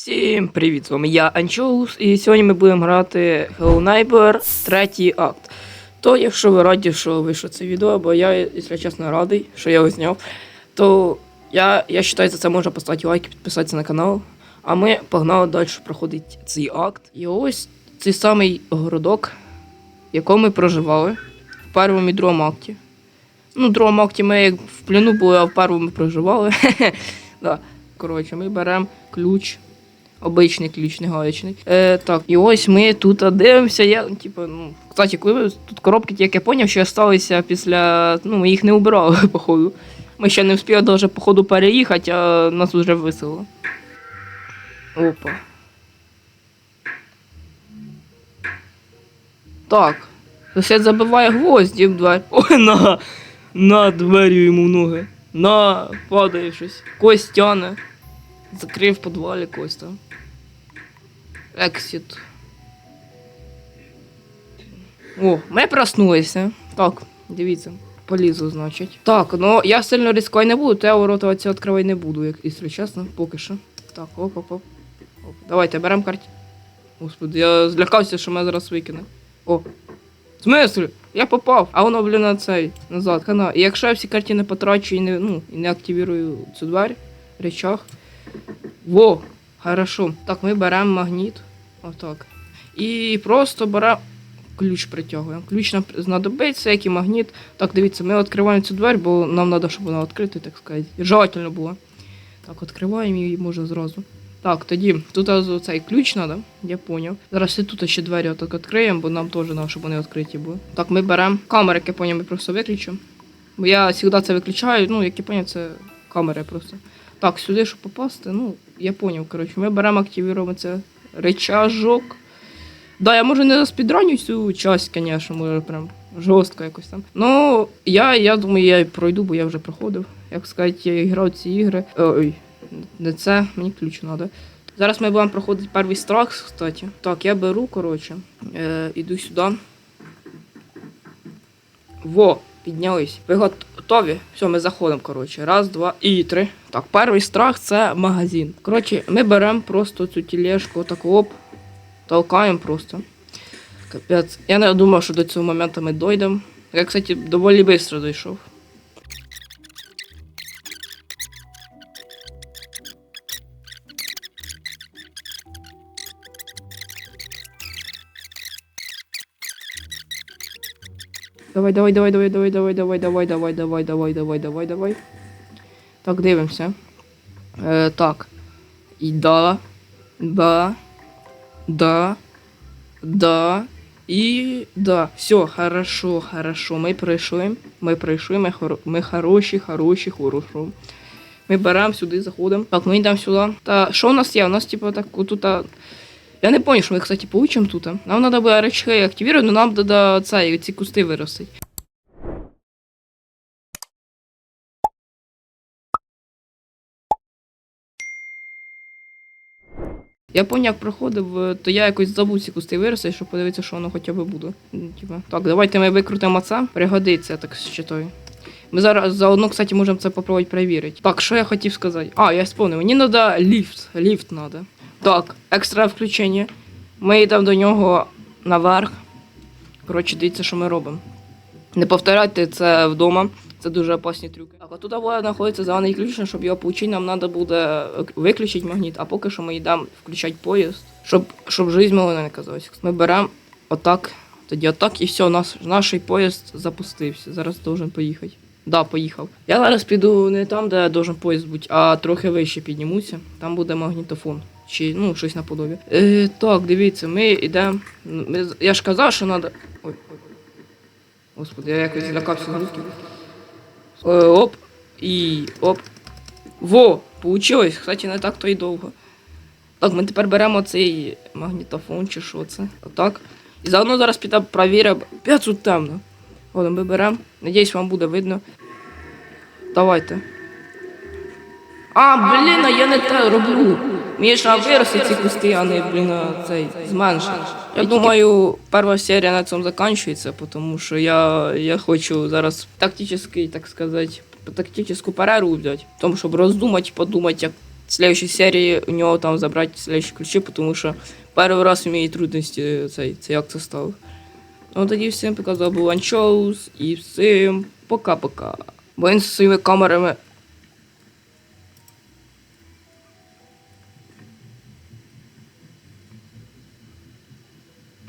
Всім привіт! З вами я Анчоус, і сьогодні ми будемо грати Hello Neighbor, третій акт. То, якщо ви раді, що вийшло це відео, бо я, якщо чесно, радий, що я його зняв, то я, я вважаю, за це можна поставити лайк і підписатися на канал. А ми погнали далі проходити цей акт. І ось цей самий городок, в якому ми проживали в першому і другому акті. Ну, в другому акті ми як в плену були, а в першому ми проживали. Коротше, ми беремо ключ. Обичний ключ, не гаечний. Е, так, і ось ми тут дивимося. Я, типу, ну, кстати, коли тут коробки, як я поняв, що залишилися після. Ну, ми їх не убирали, походу. Ми ще не встигли даже, походу, переїхати, а нас вже висело. Опа. Так. Сусід забиває гвозді в двері. Ой, на! На двері йому ноги. На, падає щось. Кость тяне. Закрив в підвалі когось там. Exit. О, ми проснулися. Так, дивіться. Полізу, значить. Так, ну я сильно ризикувати не буду, то я ворота ці відкривати не буду, як, якщо чесно, поки що. Так, оп, оп, оп. оп. Давайте, беремо карті. Господи, я злякався, що мене зараз викине. О. В? Я попав, а воно, блін, на цей назад. Хана. І якщо я всі карті не потрачу і не, ну, і не активірую цю двері, речах. Во, хорошо. Так, ми беремо магніт. Отак. І просто беремо ключ притягуємо. Ключ нам знадобиться, як і магніт. Так, дивіться, ми відкриваємо цю двері, бо нам треба, щоб вона відкрита, так сказати. Желательно було. Так, відкриваємо її може зразу. Так, тоді тут цей ключ треба, я поняв. Зараз і тут ще двері отак відкриємо, бо нам теж треба, щоб вони відкриті були. Так, ми беремо камери, я поняв, ми просто виключимо. Бо я завжди це виключаю, ну, як я поняв, це камери просто. Так, сюди, щоб попасти, ну, я поняв, коротше. Ми беремо, активуємо це речажок. Да, я може не спідраню цю часть, звісно, може прям жорстко якось там. Ну, я, я думаю, я пройду, бо я вже проходив. Як сказати, я грав ці ігри. Ой, не це, мені ключ треба. Зараз ми будемо проходити перший страх, кстати. Так, я беру, коротше, е, іду сюди. Во, піднялись. Ви готові? Все, ми заходимо, коротше. Раз, два і три. Так, перший страх це магазин. Коротше, ми беремо просто цю тележку, так оп, толкаємо просто. Капець. Я не думав, що до цього моменту ми дійдемо. Я, кстати, доволі швидко дійшов. Давай, давай, давай, давай, давай, давай, давай, давай, давай, давай, давай, давай, давай, давай. Так, дивимося. Е, так. І да. Да. Да. Да. І да. Все, хорошо, хорошо. Ми пройшли. Ми пройшли, ми, хоро... ми хороші, хороші, хорошо. Ми беремо сюди, заходимо. Так, ми йдемо сюди. Та що у нас є? У нас, типу, так, тут. Я не понял, що ми, кстати, получимо тут. Нам треба буде речі активувати, але нам треба це, ці кусти виростить. Я поняв, проходив, е, то я якось забув ці кусти виростити, щоб подивитися, що воно хоча б буде. Ну, Типа. Так, давайте ми викрутимо це. Пригодиться, так считаю. Ми зараз заодно, кстати, можемо це попробувати перевірити. Так, що я хотів сказати? А, я вспомнив, мені треба ліфт. Ліфт треба. Так, екстра включення. Ми йдемо до нього наверх. Коротше, дивіться, що ми робимо. Не повторяйте це вдома. Це дуже опасні трюки. Так, а тут знаходиться зелений ключ, щоб його получити, нам треба буде виключити магніт, а поки що ми йдемо включати поїзд, щоб, щоб жизнь мала не казалась. Ми беремо отак, тоді отак, і все, наш, наш поїзд запустився. Зараз должен поїхати. Да, поїхав. Я зараз піду не там, де должен поїзд бути, а трохи вище піднімуся. Там буде магнітофон. Чи ну, щось наподобі. Е, так, дивіться, ми йдемо. Ми, я ж казав, що треба. Ой, ой. Господи, я якось злякався грузки. Е, оп. І оп. Во! Получилось. Кстати, не так то й довго. Так, ми тепер беремо цей магнітофон чи що це. Отак. І заодно зараз підемо провіримо. П'ять тут темно. Ладно, ми беремо. Надіюсь, вам буде видно. Давайте. А, блін, а я не те роблю. Мені ж треба ці кусти, а не, блін, цей зменшити. Я думаю, перша серія на цьому закінчується, тому що я, я хочу зараз тактичний, так сказати, тактичну перерву взяти. Тому, щоб роздумати, подумати, як в следующей серії у нього там забрати следующі ключі, тому що перший раз вміє трудності цей, це як став. Ну тоді всім показав був Анчоус і всім пока-пока. Бо він зі своїми камерами.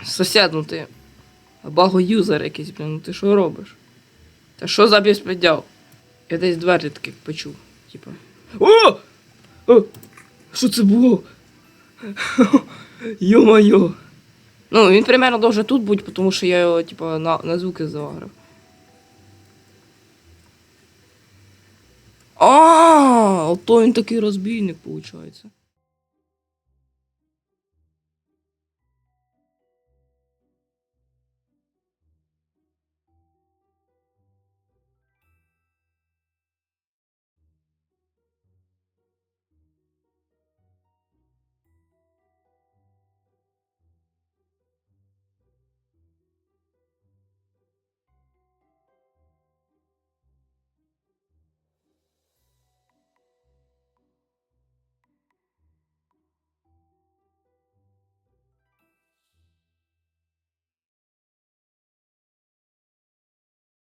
Сосед, ну ти. Багоюзер якийсь, блін, ну ти що робиш? Та що за безпреділ? Я десь двері таких почув. Типа. О! О! Що це було? Йо-моє. Ну, він примерно должен тут бути, тому що я його, типу, на, на звуки заграв. А, ото він такий розбійник, виходить.